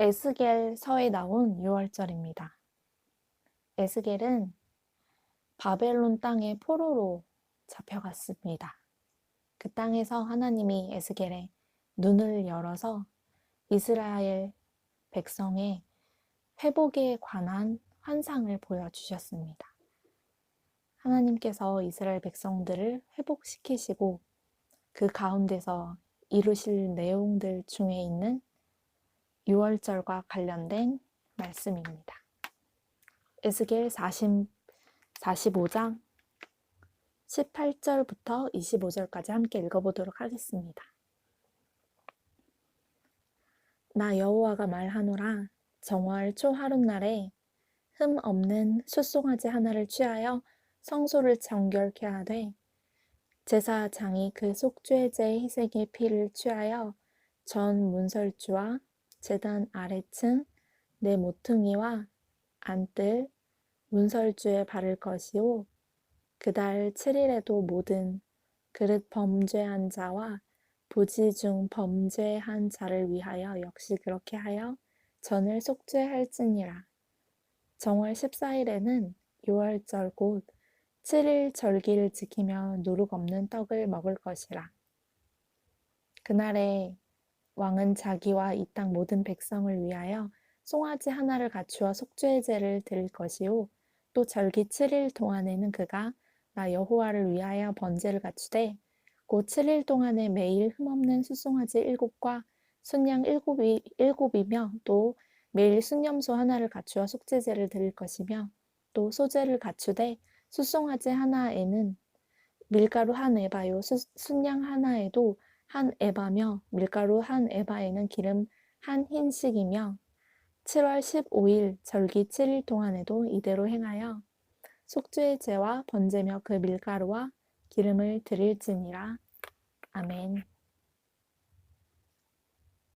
에스겔서에 나온 6월절입니다. 에스겔은 바벨론 땅의 포로로 잡혀갔습니다. 그 땅에서 하나님이 에스겔의 눈을 열어서 이스라엘 백성의 회복에 관한 환상을 보여주셨습니다. 하나님께서 이스라엘 백성들을 회복시키시고 그 가운데서 이루실 내용들 중에 있는 6월절과 관련된 말씀입니다. 에스겔 40, 45장 18절부터 25절까지 함께 읽어보도록 하겠습니다. 나 여호와가 말하노라 정월 초 하룻날에 흠 없는 숫송아지 하나를 취하여 성소를 정결케 하되 제사장이 그 속죄제 희생의 피를 취하여 전 문설주와 제단 아래층 내 모퉁이와 안뜰 문설주에 바를 것이요 그달 7일에도 모든 그릇 범죄한 자와 부지 중 범죄한 자를 위하여 역시 그렇게 하여 전을 속죄할지니라. 정월 14일에는 6월절 곧 7일 절기를 지키며 누룩 없는 떡을 먹을 것이라. 그날에 왕은 자기와 이 땅 모든 백성을 위하여 송아지 하나를 갖추어 속죄제를 드릴 것이요 또 절기 7일 동안에는 그가 나 여호와를 위하여 번제를 갖추되 곧 7일 동안에 매일 흠없는 숫송아지 일곱과 순양 일곱이, 일곱이며 또 매일 순념소 하나를 갖추어 속죄제를 드릴 것이며 또 소제를 갖추되 숫송아지 하나에는 밀가루 한 에바요 순양 하나에도 한 에바며 밀가루 한 에바에는 기름 한 흰씩이며 7월 15일 절기 7일 동안에도 이대로 행하여 속죄제와 번제며 그 밀가루와 기름을 드릴지니라. 아멘.